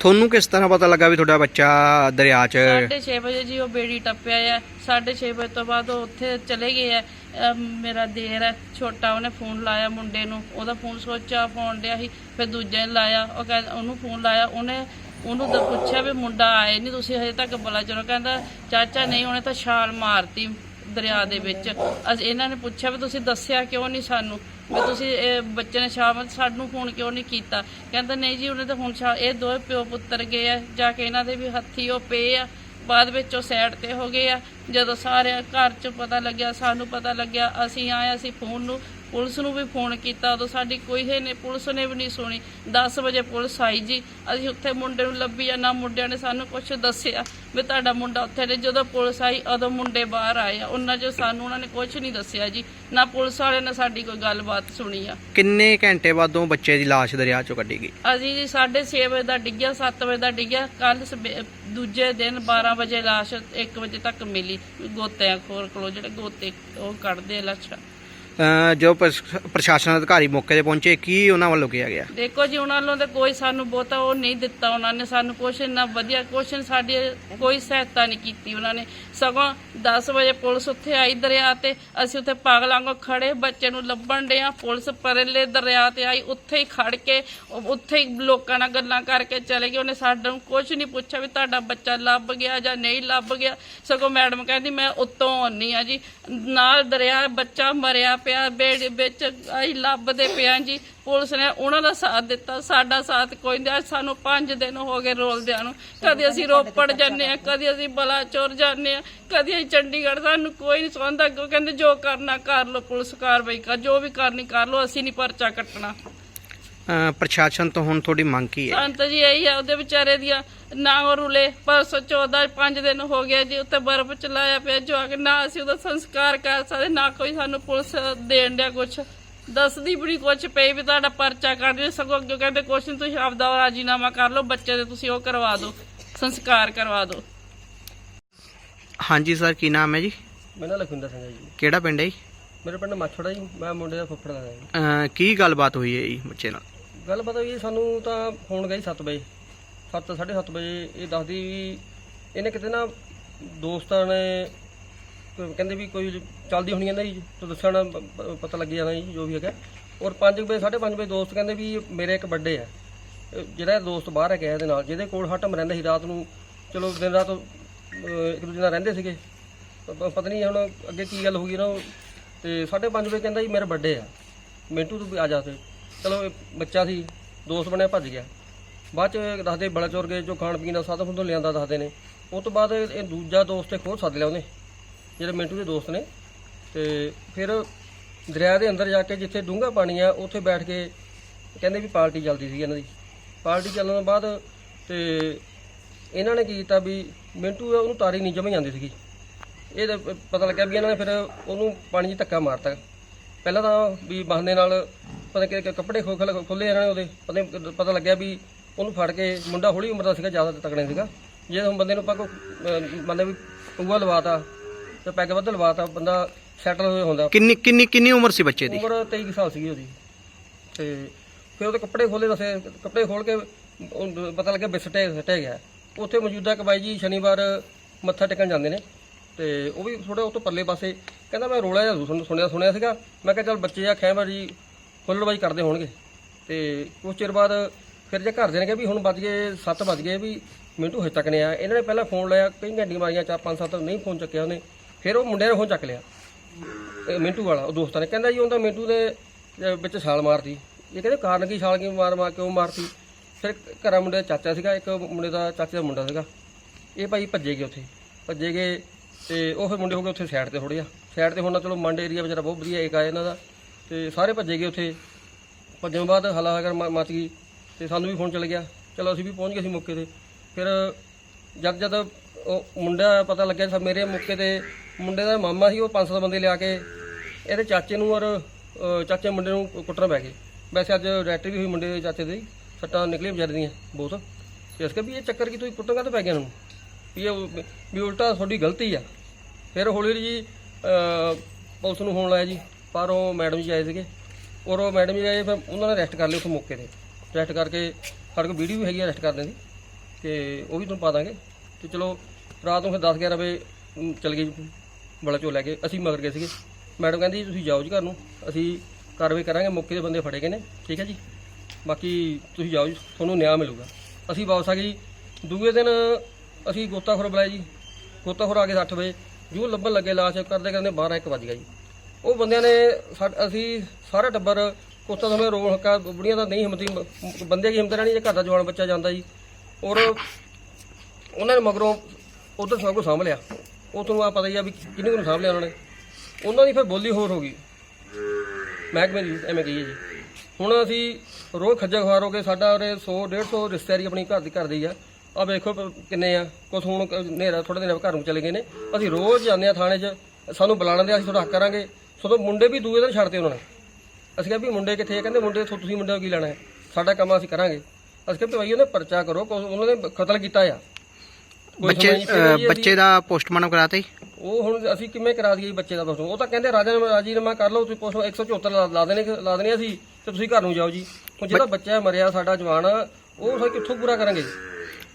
ਤੁਹਾਨੂੰ ਕਿਸ ਤਰ੍ਹਾਂ ਪਤਾ ਲੱਗਾ ਵੀ ਤੁਹਾਡਾ ਬੱਚਾ ਦਰਿਆ 'ਚ 6:30 ਵਜੇ ਜੀ ਉਹ ਬੇੜੀ ਟੱਪਿਆ ਆ। 6:30 ਵਜੇ ਤੋਂ ਬਾਅਦ ਉਹ ਉੱਥੇ ਚਲੇ ਗਏ ਆ। ਅਹ ਮੇਰਾ ਦੇਰ ਹੈ ਛੋਟਾ ਉਹਨੇ ਫੋਨ ਲਾਇਆ ਮੁੰਡੇ ਨੂੰ। ਉਹਦਾ ਫੋਨ ਸੋਚ ਫੋਨ ਡਿਆ ਸੀ ਫਿਰ ਦੂਜੇ ਨੇ ਲਾਇਆ। ਉਹ ਕਹਿੰਦਾ ਉਹਨੂੰ ਫੋਨ ਲਾਇਆ। ਉਹਨੇ ਉਹਨੂੰ ਤਾਂ ਪੁੱਛਿਆ ਵੀ ਮੁੰਡਾ ਆਏ ਨਹੀਂ ਤੁਸੀਂ ਹਜੇ ਤੱਕ ਬਲਾ ਚਲੋ। ਕਹਿੰਦਾ ਚਾਚਾ ਨਹੀਂ ਉਹਨੇ ਤਾਂ ਛਾਲ ਮਾਰਤੀ ਦਰਿਆ ਦੇ ਵਿੱਚ। ਅਸੀਂ ਇਹਨਾਂ ਨੇ ਪੁੱਛਿਆ ਵੀ ਤੁਸੀਂ ਦੱਸਿਆ ਕਿਉਂ ਨਹੀਂ ਸਾਨੂੰ? ਵੀ ਤੁਸੀਂ ਇਹ ਬੱਚੇ ਨੇ ਸ਼ਾਮ ਸਾਨੂੰ ਫੋਨ ਕਿਉਂ ਨਹੀਂ ਕੀਤਾ? ਕਹਿੰਦਾ, ਨਹੀਂ ਜੀ, ਉਹਨੇ ਤਾਂ ਹੁਣ ਛਾ- ਇਹ ਦੋਵੇਂ ਪਿਓ ਪੁੱਤਰ ਗਏ ਆ, ਜਾ ਕੇ ਇਹਨਾਂ ਦੇ ਵੀ ਹੱਥੀ ਉਹ ਪਏ ਆ। ਬਾਅਦ ਵਿੱਚ ਉਹ ਸਾਈਡ ਤੇ ਹੋ ਗਏ ਆ। ਜਦੋਂ ਸਾਰੇ ਘਰ 'ਚ ਪਤਾ ਲੱਗਿਆ, ਸਾਨੂੰ ਪਤਾ ਲੱਗਿਆ, ਅਸੀਂ ਆਏ, ਅਸੀਂ ਫੋਨ ਨੂੰ ਪੁਲਿਸ ਨੂੰ ਵੀ ਫੋਨ ਕੀਤਾ ਉਦੋਂ ਸਾਡੀ ਕੋਈ ਹੈ ਨੇ ਪੁਲਿਸ ਨੇ ਵੀ ਨਹੀਂ ਸੁਣੀ। 10 ਵਜੇ ਪੁਲਿਸ ਆਈ ਜੀ ਅਸੀਂ ਉੱਥੇ ਮੁੰਡੇ ਨੂੰ ਲੱਭੀ ਆ ਨਾ ਮੁੰਡਿਆਂ ਨੇ ਸਾਨੂੰ ਕੁਝ ਦੱਸਿਆ ਵੀ ਤੁਹਾਡਾ ਮੁੰਡਾ ਉੱਥੇ ਨੇ। ਜਦੋਂ ਪੁਲਿਸ ਆਈ ਉਦੋਂ ਮੁੰਡੇ ਬਾਹਰ ਆਏ ਆ। ਉਹਨਾਂ 'ਚ ਸਾਨੂੰ ਉਹਨਾਂ ਨੇ ਕੁਝ ਨਹੀਂ ਦੱਸਿਆ ਜੀ ਨਾ ਪੁਲਿਸ ਵਾਲਿਆਂ ਨੇ ਸਾਡੀ ਕੋਈ ਗੱਲਬਾਤ ਸੁਣੀ ਆ। ਕਿੰਨੇ ਘੰਟੇ ਬਾਅਦੋਂ ਬੱਚੇ ਦੀ ਲਾਸ਼ ਦਰਿਆ 'ਚੋਂ ਕੱਢੀ ਗਈ? ਅਸੀਂ ਜੀ 6:30 ਵਜੇ ਦਾ ਡਿੱਗਿਆ 7 ਵਜੇ ਦਾ ਡਿੱਗਿਆ। ਕੱਲ ਦੂਜੇ ਦਿਨ 12 ਵਜੇ ਲਾਸ਼ 1 ਵਜੇ ਤੱਕ ਮਿਲੀ। ਗੋਤਿਆਂ ਖੋਰ ਕੋਲੋਂ ਜਿਹੜੇ ਗੋਤੇ ਉਹ ਕੱਢਦੇ ਆ ਜੋ ਪ੍ਰਸ਼- ਪ੍ਰਸ਼ਾਸਨ ਅਧਿਕਾਰੀ ਮੌਕੇ ਤੇ ਪਹੁੰਚੇ, ਕੀ ਉਹਨਾਂ ਵੱਲੋਂ ਕਿਹਾ ਗਿਆ? ਦੇਖੋ ਜੀ, ਉਹਨਾਂ ਵੱਲੋਂ ਤਾਂ ਕੋਈ ਸਾਨੂੰ ਬਹੁਤਾ ਉਹ ਨਹੀਂ ਦਿੱਤਾ ਉਹਨਾਂ ਨੇ। ਸਾਨੂੰ ਕੁਛ ਇੰਨਾ ਵਧੀਆ, ਕੁਛ ਸਾਡੀ ਕੋਈ ਸਹਾਇਤਾ ਨਹੀਂ ਕੀਤੀ ਉਹਨਾਂ ਨੇ। ਸਗੋਂ 10 ਵਜੇ ਪੁਲਿਸ ਉੱਥੇ ਆਈ ਦਰਿਆ ਤੇ, ਅਸੀਂ ਉੱਥੇ ਪਾਗਲਾਂ ਵਾਂਗੂ ਖੜੇ ਬੱਚੇ ਨੂੰ ਲੱਭਣ ਡਿਆ ਪੁਲਿਸ ਪਰਲੇ ਦਰਿਆ ਤੇ ਆਈ, ਉੱਥੇ ਹੀ ਖੜ ਕੇ ਉੱਥੇ ਹੀ ਲੋਕਾਂ ਨਾਲ ਗੱਲਾਂ ਕਰਕੇ ਚਲੇ ਗਏ। ਉਹਨੇ ਸਾਨੂੰ ਕੁਝ ਨਹੀਂ ਪੁੱਛਿਆ ਵੀ ਤੁਹਾਡਾ ਬੱਚਾ ਲੱਭ ਗਿਆ ਜਾਂ ਨਹੀਂ ਲੱਭ ਗਿਆ। ਸਗੋਂ ਮੈਡਮ ਕਹਿੰਦੀ, ਮੈਂ ਉੱਤੋਂ ਆਉਣੀ ਆ ਜੀ। ਨਾਲ ਦਰਿਆ, ਬੱਚਾ ਮਰਿਆ ਪਿਆ, ਬੇੜੇ ਵਿੱਚ ਅਸੀਂ ਲੱਭਦੇ ਪਿਆ ਜੀ। ਪੁਲਿਸ ਨੇ ਉਹਨਾਂ ਦਾ ਸਾਥ ਦਿੱਤਾ, ਸਾਡਾ ਸਾਥ ਕੋਈ ਨਹੀਂ। ਅੱਜ ਸਾਨੂੰ 5 ਦਿਨ ਹੋ ਗਏ ਰੋਲਦਿਆਂ ਨੂੰ। ਕਦੇ ਅਸੀਂ ਰੋਪੜ ਜਾਂਦੇ ਆ ਕਦੇ ਅਸੀਂ ਬਲਾਚੌਰ ਜਾਂਦੇ ਆ ਕਦੇ ਅਸੀਂ ਚੰਡੀਗੜ੍ਹ। ਸਾਨੂੰ ਕੋਈ ਨਹੀਂ ਸੁਣਦਾ ਅੱਗੋਂ ਕਹਿੰਦੇ ਜੋ ਕਰਨਾ ਕਰ ਲਓ, ਪੁਲਿਸ ਕਾਰਵਾਈ ਕਰ, ਜੋ ਵੀ ਕਰਨੀ ਕਰ ਲਓ, ਅਸੀਂ ਨਹੀਂ ਪਰਚਾ ਕੱਟਣਾ। ਪ੍ਰਸ਼ਾਸਨ ਤੋਂ ਹੁਣ ਤੁਹਾਡੀ ਮੰਗ ਕੀ ਹੈ? ਸੰਤ ਜੀ ਇਹੀ ਆ ਉਹਦੇ ਵਿਚਾਰੇ ਦੀਆਂ ਨਾ ਉਹ ਰੁਲੇ। ਪਰਸੋਂ 14 5 ਦਿਨ ਹੋ ਗਿਆ ਜੀ ਉੱਤੇ ਬਰਫ਼ ਚਲਾਇਆ ਪਿਆ ਜੋ ਆ ਕੇ ਨਾ ਅਸੀਂ ਉਹਦਾ ਸੰਸਕਾਰ ਕਰ ਸਕਦੇ ਨਾ ਕੋਈ ਸਾਨੂੰ ਪੁਲਿਸ ਦੇਣ ਡਿਆ ਕੁਛ। ਦੱਸਦੀ ਬੜੀ ਕੁਛ ਪਈ ਵੀ ਤੁਹਾਡਾ ਪਰਚਾ ਕੱਢ ਦਿਓ ਸਗੋਂ ਅੱਗੇ ਕਹਿੰਦੇ ਕੁਛ ਤੁਸੀਂ ਆਪਦਾ ਰਾਜੀਨਾਮਾ ਕਰ ਲਓ ਬੱਚੇ ਦੇ ਤੁਸੀਂ ਉਹ ਕਰਵਾ ਦਿਓ ਸੰਸਕਾਰ ਕਰਵਾ ਦਿਓ। ਹਾਂਜੀ ਸਰ ਕੀ ਨਾਮ ਹੈ ਜੀ? ਮੇਰਾ ਨਾਂ ਲਖਵਿੰਦਰ ਸਿੰਘ ਹੈ ਜੀ। ਕਿਹੜਾ ਪਿੰਡ ਹੈ ਜੀ? ਮੇਰੇ ਪਿੰਡ ਮੱਛੜਾ ਜੀ ਮੈਂ ਮੁੰਡੇ ਦਾ ਫੁੱਫੜ ਦਾ ਜੀ ਅ, ਕੀ ਗੱਲਬਾਤ ਹੋਈ ਹੈ ਜੀ ਬੱਚੇ ਨਾਲ? ਗੱਲ ਪਤਾ ਵੀ ਸਾਨੂੰ ਤਾਂ ਫੋਨ ਗਈ 7 ਵਜੇ। 7 7:30 ਵਜੇ, ਇਹ ਦੱਸਦੀ ਵੀ ਇਹਨੇ ਕਿਤੇ ਨਾ ਦੋਸਤਾਂ ਨੇ ਕਹਿੰਦੇ ਵੀ ਕੋਈ ਚੱਲਦੀ ਹੋਣੀ ਹੈ ਨਾ ਜੀ, ਤੋ ਦੱਸਣਾ ਪਤਾ ਲੱਗ ਜਾਣਾ ਜੀ, ਜੋ ਵੀ ਹੈਗਾ। ਔਰ 5 ਵਜੇ 5:30 ਵਜੇ ਦੋਸਤ ਕਹਿੰਦੇ ਵੀ ਮੇਰੇ ਇੱਕ ਵੱਡੇ ਆ। ਇਹ ਜਿਹੜਾ ਦੋਸਤ ਬਾਹਰ ਹੈ ਗਿਆ ਇਹਦੇ ਨਾਲ, ਜਿਹਦੇ ਕੋਲ ਹਟਮ ਰਹਿੰਦਾ ਸੀ ਰਾਤ ਨੂੰ, ਚਲੋ ਦਿਨ ਰਾਤ ਇੱਕ ਦੂਜੇ ਨਾਲ ਰਹਿੰਦੇ ਸੀਗੇ। ਪਤਾ ਨਹੀਂ ਹੁਣ ਅੱਗੇ ਕੀ ਗੱਲ ਹੋ ਗਈ ਨਾ ਉਹ। ਤੇ 5:30 ਵਜੇ ਕਹਿੰਦਾ ਜੀ ਮੇਰੇ ਵੱਡੇ ਆ। ਮਿੰਟੂ ਤੂੰ ਆ ਜਾ ਤੇ। ਚਲੋ ਇਹ ਬੱਚਾ ਸੀ, ਦੋਸਤ ਬਣਿਆ, ਭੱਜ ਗਿਆ। ਬਾਅਦ ਚ ਦੱਸਦੇ ਬਲਾਚੌਰ ਗਏ, ਜੋ ਖਾਣ ਪੀਣ ਦਾ ਸਾਧਨ ਹੁੰਦੋਂ ਲਿਆਂਦਾ, ਦੱਸਦੇ ਨੇ। ਉਸ ਤੋਂ ਬਾਅਦ ਇਹ ਦੂਜਾ ਦੋਸਤ ਇੱਕ ਹੋਰ ਸੱਦ ਲਿਆ ਉਹਨੇ, ਜਿਹੜੇ ਮਿੰਟੂ ਦੇ ਦੋਸਤ ਨੇ। ਤੇ ਫਿਰ ਦਰਿਆ ਦੇ ਅੰਦਰ ਜਾ ਕੇ ਜਿੱਥੇ ਡੂੰਘਾ ਪਾਣੀ ਆ, ਉੱਥੇ ਬੈਠ ਕੇ ਕਹਿੰਦੇ ਵੀ ਪਾਰਟੀ ਚੱਲਦੀ ਸੀ ਇਹਨਾਂ ਦੀ। ਪਾਰਟੀ ਚੱਲਣ ਤੋਂ ਬਾਅਦ ਤੇ ਇਹਨਾਂ ਨੇ ਕੀ ਕੀਤਾ ਵੀ ਮਿੰਟੂ ਉਹਨੂੰ ਤਾਰੀ ਨਹੀਂ ਜਮੇ ਜਾਂਦੀ ਸੀਗੀ। ਇਹ ਤਾਂ ਪਤਾ ਲੱਗਿਆ ਵੀ ਇਹਨਾਂ ਨੇ ਫਿਰ ਉਹਨੂੰ ਪਾਣੀ 'ਚ ਧੱਕਾ ਮਾਰਤਾ। ਪਹਿਲਾਂ ਤਾਂ ਵੀ ਬਹਾਨੇ ਨਾਲ ਪਤਾ ਕਿ ਕਿ ਕੱਪੜੇ ਖੋਖਲ ਖੁੱਲੇ ਇਹਨਾਂ ਨੇ ਉਹਦੇ ਪਤਾ ਨੀ- ਪਤਾ ਲੱਗਿਆ ਵੀ ਉਹਨੂੰ ਫੜ ਕੇ ਮੁੰਡਾ ਹੌਲੀ ਉਮਰ ਦਾ ਸੀਗਾ ਜ਼ਿਆਦਾ ਤਕੜੇ ਸੀਗਾ। ਜੇ ਹੁਣ ਬੰਦੇ ਨੂੰ ਆਪਾਂ ਕੋ ਬੰਦੇ ਵੀ ਪੂਆ ਲਵਾਤਾ ਤੇ ਪੈਗ ਵੱਧ ਲਵਾਤਾ ਬੰਦਾ ਸੈਟਲ ਹੋਇਆ ਹੁੰਦਾ। ਕਿੰਨੀ ਕਿੰਨੀ ਕਿੰਨੀ ਉਮਰ ਸੀ ਬੱਚੇ ਦੀ? ਉਮਰ 23 ਕੁ ਸਾਲ ਸੀਗੀ ਉਹਦੀ। ਤੇ ਫਿਰ ਉਹਦੇ ਕੱਪੜੇ ਖੋਲੇ ਦੱਸੇ ਕੱਪੜੇ ਖੋਲ ਕੇ ਪਤਾ ਲੱਗਿਆ ਬਿਸਟੇ ਸਟੇ ਗਿਆ। ਉੱਥੇ ਮੌਜੂਦਾ ਇੱਕ ਬਾਈ ਜੀ ਸ਼ਨੀਵਾਰ ਮੱਥਾ ਟੇਕਣ ਜਾਂਦੇ ਨੇ ਤੇ ਉਹ ਵੀ ਥੋੜਾ ਉਹ ਤੋਂ ਪਰਲੇ ਪਾਸੇ ਕਹਿੰਦਾ ਮੈਂ ਰੋਲਾ ਜਿਹਾ ਸੁਣ- ਸੁਣਿਆ ਸੁਣਿਆ ਸੀਗਾ। ਮੈਂ ਕਿਹਾ ਚੱਲ ਬੱਚੇ ਆ ਖੈਮਰ ਜੀ ਹੁੱਲੜਬਾਜੀ ਕਰਦੇ ਹੋਣਗੇ। ਤੇ ਕੁਝ ਚਿਰ ਬਾਅਦ ਫਿਰ ਜੇ ਘਰ ਦੇ ਨੇ ਕਿਹਾ ਵੀ ਹੁਣ ਵੱਜ ਗਏ 7 ਵੱਜ ਗਏ ਵੀ ਮਿੰਟੂ ਹਜੇ ਤੱਕ ਨਹੀਂ ਆਇਆ। ਇਹਨਾਂ ਨੇ ਪਹਿਲਾਂ ਫੋਨ ਲਾਇਆ, ਕਈ ਘੰਟੀਆਂ ਮਾਰੀਆਂ, ਚਾਰ, ਪੰਜ, ਸੱਤ, ਨਹੀਂ ਫੋਨ ਚੱਕਿਆ ਉਹਨੇ। ਫਿਰ ਉਹ ਮੁੰਡੇ ਨੇ ਫੋਨ ਚੱਕ ਲਿਆ। ਇਹ ਮਿੰਟੂ ਵਾਲਾ, ਉਹ ਦੋਸਤਾਂ ਨੇ। ਕਹਿੰਦਾ ਜੀ, ਉਹਦਾ ਮਿੰਟੂ ਦੇ ਵਿੱਚ ਛਾਲ ਮਾਰਤੀ। ਇਹ ਕਹਿੰਦੇ, ਕਾਰਨ ਕੀ ਛਾਲ ਕਿਉਂ ਮਾਰ ਮਾਰ, ਕਿਉਂ ਮਾਰਤੀ? ਫਿਰ ਘਰਾਂ ਮੁੰਡੇ ਦਾ ਚਾਚਾ ਸੀਗਾ, ਇੱਕ ਮੁੰਡੇ ਦਾ ਚਾਚੇ ਦਾ ਮੁੰਡਾ ਸੀਗਾ। ਇਹ ਭਾਈ ਭੱਜੇ ਗਏ ਉੱਥੇ। ਭੱਜੇ ਗਏ ਤੇ ਉਹ ਫਿਰ ਮੁੰਡੇ ਹੋ ਗਏ ਉੱਥੇ ਸਾਈਡ ਤੇ ਥੋੜ੍ਹਾ ਜਿਹਾ। ਸਾਈਡ ਤੇ ਹੁਣ ਚਲੋ, ਮੰਡ ਏਰੀਆ ਵਿਚਾਰਾ ਬਹੁਤ ਵਧੀਆ ਇੱਕ ਆ ਇਹਨਾਂ ਦਾ। ਤੇ ਸਾਰੇ ਭੱਜੇ ਗਏ ਉੱਥੇ। ਭੱਜਣ ਤੋਂ ਬਾਅਦ ਹਲਾਹਗਰ ਮਚ ਗਈ ਤੇ ਸਾਨੂੰ ਵੀ ਫੋਨ ਚੱਲ ਗਿਆ। ਚਲੋ ਅਸੀਂ ਵੀ ਪਹੁੰਚ ਗਏ ਸੀ ਮੌਕੇ ਤੇ। ਫਿਰ ਜਦ ਜਦ ਉਹ ਮੁੰਡਾ ਪਤਾ ਲੱਗਿਆ ਸਭ ਮੇਰੇ ਮੌਕੇ ਤੇ ਮੁੰਡੇ ਦਾ ਮਾਮਾ ਸੀ ਉਹ ਪੰਜ ਸੱਤ ਬੰਦੇ ਲਿਆ ਕੇ ਇਹਦੇ ਚਾਚੇ ਨੂੰ ਔਰ ਚਾਚੇ ਮੁੰਡੇ ਨੂੰ ਕੁੱਟਣ ਬੈ ਗਏ। ਵੈਸੇ ਅੱਜ ਰੈਟਰੀ ਵੀ ਹੋਈ ਮੁੰਡੇ ਦੇ ਚਾਚੇ ਦੀ ਸੱਟਾਂ ਨਿਕਲੀਆਂ ਵਿਚਾਰੇ ਦੀਆਂ ਬਹੁਤ। ਤੇ ਇਸ ਕਰਕੇ ਵੀ ਇਹ ਚੱਕਰ ਕੀ ਤੁਸੀਂ ਕੁੱਟਾਂਗਾ ਤਾਂ ਪੈ ਗਿਆ ਨੂੰ? ਵੀ ਇਹ ਵੀ ਉਲਟਾ ਤੁਹਾਡੀ ਗਲਤੀ ਆ। ਫਿਰ ਹੌਲੀ ਹੌਲੀ ਜੀ ਅਹ, ਪੁਲਿਸ ਨੂੰ ਫੋਨ ਲਾਇਆ ਜੀ। ਪਰ ਉਹ ਮੈਡਮ ਜੀ ਆਏ ਸੀਗੇ ਔਰ ਉਹ ਮੈਡਮ ਜੀ ਆਏ ਫਿਰ ਉਹਨਾਂ ਨੇ ਰੈਸਟ ਕਰ ਲਿਆ ਉਸ ਮੌਕੇ ਤੇ। ਰੈਸਟ ਕਰਕੇ ਸਾਡੇ ਕੋਲ ਵੀਡੀਓ ਵੀ ਹੈਗੀ ਆ ਰੈਸਟ ਕਰਨ ਦੀ ਤੇ ਉਹ ਵੀ ਤੁਹਾਨੂੰ ਪਾ ਦਾਂਗੇ। ਤੇ ਚਲੋ ਰਾਤ ਨੂੰ ਫਿਰ 10 11 ਵਜੇ ਅਮ, ਚਲ ਗਏ ਬੜਾ ਚੋ ਲੈ ਕੇ। ਅਸੀਂ ਮਗਰ ਗਏ ਸੀਗੇ। ਮੈਡਮ ਕਹਿੰਦੀ ਜੀ ਤੁਸੀਂ ਜਾਓ ਜੀ ਘਰ ਨੂੰ। ਅਸੀਂ ਕਾਰਵਾਈ ਕਰਾਂਗੇ ਮੌਕੇ ਦੇ ਬੰਦੇ ਫੜੇ ਗਏ ਨੇ। ਠੀਕ ਹੈ ਜੀ? ਬਾਕੀ ਤੁਸੀਂ ਜਾਓ ਜੀ ਤੁਹਾਨੂੰ ਨਿਆਂ ਮਿਲੂਗਾ। ਅਸੀਂ ਵਾਪਸ ਆ ਗਏ ਜੀ। ਦੂਏ ਦਿਨ ਅਸੀਂ ਗੋਤਾਖੋਰ ਬੁਲਾਇਆ ਜੀ। ਗੋਤਾਖੋਰ ਆ ਕੇ 8 ਵਜੇ। ਜੋ ਲੱਭਣ ਲੱਗੇ ਲਾਸ਼ ਕਰਦੇ ਕਰਦੇ 12 1 ਵੱਜ ਗਿਆ ਜੀ। ਉਹ ਬੰਦਿਆਂ ਨੇ ਸਾ- ਅਸੀਂ ਸਾਰਾ ਟੱਬਰ ਕੋਤਾ ਸਮੇਂ ਰੋਲ ਹੱਕਾ ਬੁੜੀਆਂ ਦਾ ਨਹੀਂ ਹਿੰਮਤੀ ਮ- ਬੰਦੇ ਦੀ ਹਿੰਮਤ ਰਹਿਣੀ ਜੇ ਘਰ ਦਾ ਜਵਾਨ ਬੱਚਾ ਜਾਂਦਾ ਜੀ। ਔਰ ਉਹਨਾਂ ਨੇ ਮਗਰੋਂ ਉਧਰ ਸਭ ਕੁਝ ਸਾਂਭ ਲਿਆ। ਉਹ ਤੁਹਾਨੂੰ ਆ ਪਤਾ ਹੀ ਆ ਵੀ ਕਿਹਨੂੰ ਕਿਹਨੂੰ ਸਾਂਭ ਲਿਆ ਉਹਨਾਂ ਨੇ। ਉਹਨਾਂ ਦੀ ਫਿਰ ਬੋਲੀ ਹੋਰ ਹੋ ਗਈ। ਮਹਿਕਮੇ ਦੀ ਐਵੇਂ ਕਹੀਏ ਜੀ। ਹੁਣ ਅਸੀਂ ਰੋਜ਼ ਖੱਜਾ ਖੁਆਰ ਹੋ ਕੇ ਸਾਡਾ ਉਰੇ 100 150 ਰਿਸ਼ਤੇਦਾਰੀ ਆਪਣੀ ਘਰ ਦੀ ਘਰ ਦੀ ਆ। ਆ ਵੇਖੋ ਪ- ਕਿੰਨੇ ਆ। ਕੁਛ ਹੁਣ ਕ- ਹਨੇਰਾ ਥੋੜੇ ਦਿਨ ਘਰ ਨੂੰ ਚਲੇ ਗਏ ਨੇ। ਅਸੀਂ ਰੋਜ਼ ਜਾਂਦੇ ਆ ਥਾਣੇ 'ਚ। ਸਾਨੂੰ ਬੁਲਾਣ ਦੇ ਅਸੀਂ ਤੁਹਾਡਾ ਹੱਕ ਕਰਾਂਗੇ। ਸੋ ਮੁੰਡੇ ਵੀ ਦੂਏ ਦਿਨ ਛੱਡਤੇ ਉਹਨਾਂ ਨੇ। ਅਸੀਂ ਕਿਹਾ ਵੀ ਮੁੰਡੇ ਕਿੱਥੇ ਆ? ਕਹਿੰਦੇ ਮੁੰਡੇ ਤੋਂ ਤੁਸੀਂ ਮੁੰਡੇ ਨੂੰ ਕੀ ਲੈਣਾ ਹੈ? ਸਾਡਾ ਕੰਮ ਅਸੀਂ ਕਰਾਂਗੇ। ਅਸੀਂ ਕਿਹਾ ਵੀ ਭਾਈ ਉਹਨੇ ਪਰਚਾ ਕਰੋ ਕੁਛ ਉਹਨਾਂ ਨੇ ਕਤਲ ਕੀਤਾ ਆ। ਕੋਈ ਬੱਚੇ ਸਮਝ ਨਹੀਂ ਅ, ਪਈ ਜੀ, ਬੱਚੇ ਦਾ ਪੋਸਟਮਾਰਟਮ ਕਰਾਤਾ ਜੀ? ਉਹ ਹੁਣ ਅਸੀਂ ਕਿਵੇਂ ਕਰਾ ਦਈਏ ਜੀ ਬੱਚੇ ਦਾ ਪੋਸਟਮਾਰਟਮ ਉਹ ਤਾਂ ਕਹਿੰਦੇ ਰਾਜਾ ਰਾਜੀਨਾਮਾ ਕਰ ਲਓ ਤੁਸੀਂ ਪੋਸਟ 174 ਲਾ- ਲਾ ਦੇਣੇ ਲਾ ਦੇਣੇ ਸੀ ਤੇ ਤੁਸੀਂ ਘਰ ਨੂੰ ਜਾਓ ਜੀ। ਹੁਣ ਜਿਹੜਾ ਬੱਚਾ ਮਰਿਆ ਸਾਡਾ ਜਵਾਨ ਉਹ ਅਸੀਂ ਕਿੱਥੋਂ ਪੂਰਾ ਕਰਾਂਗੇ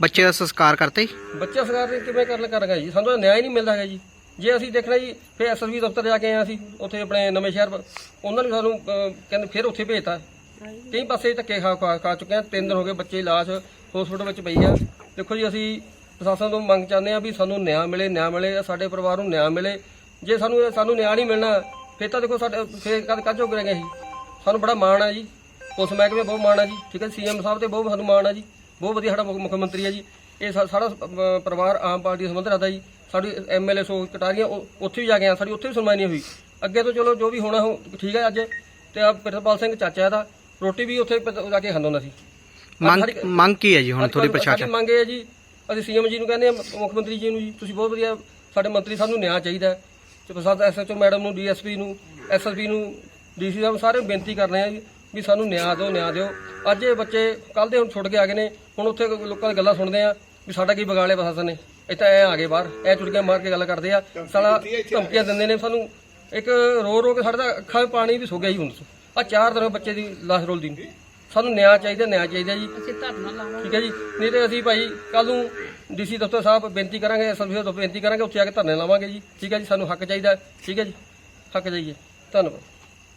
ਬੱਚੇ ਦਾ ਸੰਸਕਾਰ ਕਰਤੇ ਜੀ? ਬੱਚਾ ਸਰਕਾਰ ਨੇ ਕਿਵੇਂ ਕਰ ਕਰਾਂਗਾ ਜੀ? ਸਾਨੂੰ ਤਾਂ ਨਿਆਂ ਹੀ ਨਹੀਂ ਮਿਲਦਾ ਹੈਗਾ ਜੀ। ਜੇ ਅਸੀਂ ਦੇਖਣਾ ਜੀ ਫਿਰ ਐਸਐਸਬੀ ਦਫ਼ਤਰ ਜਾ ਕੇ ਆਏ ਅਸੀਂ ਉੱਥੇ ਆਪਣੇ ਨਵੇਂ ਸ਼ਹਿਰ ਉਹਨਾਂ ਨੇ ਸਾਨੂੰ ਅਹ, ਕਹਿੰਦੇ ਫਿਰ ਉੱਥੇ ਭੇਜਤਾ। ਕਈ ਪਾਸੇ ਧੱਕੇ ਖਾ ਖਾ ਖਾ ਚੁੱਕੇ ਆ ਤਿੰਨ ਦਿਨ ਹੋ ਗਏ ਬੱਚੇ ਲਾਸ਼ ਹਸਪੀਟਲ ਵਿੱਚ ਪਈ ਆ। ਦੇਖੋ ਜੀ ਅਸੀਂ ਪ੍ਰਸ਼ਾਸਨ ਤੋਂ ਮੰਗ ਚਾਹੁੰਦੇ ਆ ਵੀ ਸਾਨੂੰ ਨਿਆਂ ਮਿਲੇ ਨਿਆਂ ਮਿਲੇ ਸਾਡੇ ਪਰਿਵਾਰ ਨੂੰ ਨਿਆਂ ਮਿਲੇ। ਜੇ ਸਾਨੂੰ ਸਾਨੂੰ ਨਿਆਂ ਨਹੀਂ ਮਿਲਣਾ ਫਿਰ ਤਾਂ ਦੇਖੋ ਸਾਡੇ ਫਿਰ ਕਦ ਕੱਜ ਹੋ ਗਏ ਜੀ ਸਾਨੂੰ ਬੜਾ ਮਾਣ ਆ ਜੀ। ਉਸ ਮਹਿਕਮੇ ਬਹੁਤ ਮਾਣ ਆ ਜੀ ਠੀਕ ਹੈ ਸੀਐਮ ਸਾਹਿਬ ਤੇ ਬਹੁਤ ਸਾਨੂੰ ਮਾਣ ਆ ਜੀ। ਬਹੁਤ ਵਧੀਆ ਸਾਡਾ ਮੁੱਖ ਮੁੱਖ ਮੰਤਰੀ ਆ ਜੀ। ਇਹ ਸਾ- ਸਾਰਾ ਪਰਿਵਾਰ ਆਮ ਪਾਰਟੀ ਸੰਬੰਧ ਰੱਖਦਾ ਜੀ। ਸਾਡੀ ਐਮਐਲਏ ਸੋ ਕਟਾਰੀਆਂ ਉੱਥੇ ਵੀ ਜਾ ਕੇ ਆ ਸਾਡੀ ਉੱਥੇ ਵੀ ਸੁਣਵਾਈ ਨਹੀਂ ਹੋਈ। ਅੱਗੇ ਤੋਂ ਚਲੋ ਜੋ ਵੀ ਹੋਣਾ ਹੋ ਠੀਕ ਹੈ ਅੱਜ। ਤੇ ਆ ਪ੍ਰਿਤਪਾਲ ਸਿੰਘ ਚਾਚਾ ਦਾ ਰੋਟੀ ਵੀ ਉੱਥੇ ਜਾ ਕੇ ਖਾਂਦਾ ਹੁੰਦਾ ਸੀ। ਮੰਗ ਮੰਗ ਕੀ ਹੈ ਜੀ ਹੁਣ ਸਾਡੀ ਪ੍ਰਸ਼ਾਸਨ? ਮੰਗ ਹੈ ਜੀ ਅਸੀਂ ਸੀਐਮ ਜੀ ਨੂੰ ਕਹਿੰਦੇ ਆ ਮੁੱਖ ਮੰਤਰੀ ਜੀ ਨੂੰ ਜੀ ਤੁਸੀਂ ਬਹੁਤ ਵਧੀਆ ਸਾਡੇ ਮੰਤਰੀ ਸਾਹਿਬ ਨੂੰ ਨਿਆਂ ਚਾਹੀਦਾ ਹੈ। ਤੇ ਪ੍ਰਸਾਦ ਐਸਐਚਓ ਮੈਡਮ ਨੂੰ ਡੀਐਸਪੀ ਨੂੰ ਐਸਐਸਪੀ ਨੂੰ ਡੀਸੀ ਸਾਹਿਬ ਸਾਰੇ ਨੂੰ ਬੇਨਤੀ ਕਰ ਰਹੇ ਆ ਜੀ ਵੀ ਸਾਨੂੰ ਨਿਆਂ ਦਿਓ ਨਿਆਂ ਦਿਓ। ਅੱਜ ਇਹ ਬੱਚੇ ਕੱਲ ਦੇ ਹੁਣ ਛੁੱਟ ਕੇ ਆ ਗਏ ਨੇ ਹੁਣ ਉੱਥੇ ਲੋਕਾਂ ਦੀ ਗੱਲਾਂ ਸੁਣਦੇ ਆ ਵੀ ਸਾਡਾ ਕੀ ਵਿਗਾੜਿਆ ਪ੍ਰਸ਼ਾਸਨ ਨੇ। ਇੱਥੇ ਐ ਆ ਗਏ ਬਾਹਰ। ਐ ਚੁਟਕੀਆਂ ਮਾਰ ਕੇ ਗੱਲ ਕਰਦੇ ਆ। ਸਾਲਾ ਧਮਕੀਆਂ ਦਿੰਦੇ ਨੇ ਸਾਨੂੰ। ਇੱਕ ਰੋ ਰੋ ਕੇ ਸਾਡੇ ਤਾਂ ਅੱਖਾਂ 'ਚ ਪਾਣੀ ਵੀ ਸੁੱਕ ਗਿਆ ਜੀ ਹੁਣ। ਆ ਚਾਰ ਦਿਨ ਬੱਚੇ ਦੀ ਲਾਸ਼ ਰੋਲਦੀ ਨੂੰ। ਸਾਨੂੰ ਨਿਆਂ ਚਾਹੀਦਾ ਨਿਆਂ ਚਾਹੀਦਾ ਜੀ। ਅਸੀਂ ਧਰਨਾ ਲਾਵਾਂਗੇ ਠੀਕ ਹੈ ਜੀ। ਨਹੀਂ ਤੇ ਅਸੀਂ ਭਾਈ ਕੱਲ ਨੂੰ ਡੀਸੀ ਦਫ਼ਤਰ ਸਾਹਿਬ ਬੇਨਤੀ ਕਰਾਂਗੇ ਐਸਐਸਪੀ ਤੋਂ ਬੇਨਤੀ ਕਰਾਂਗੇ ਉੱਥੇ ਆ ਕੇ ਧਰਨੇ ਲਾਵਾਂਗੇ ਜੀ। ਠੀਕ ਹੈ ਜੀ। ਸਾਨੂੰ ਹੱਕ ਚਾਹੀਦਾ। ਠੀਕ ਹੈ ਜੀ। ਹੱਕ ਚਾਹੀਏ। ਧੰਨਵਾਦ।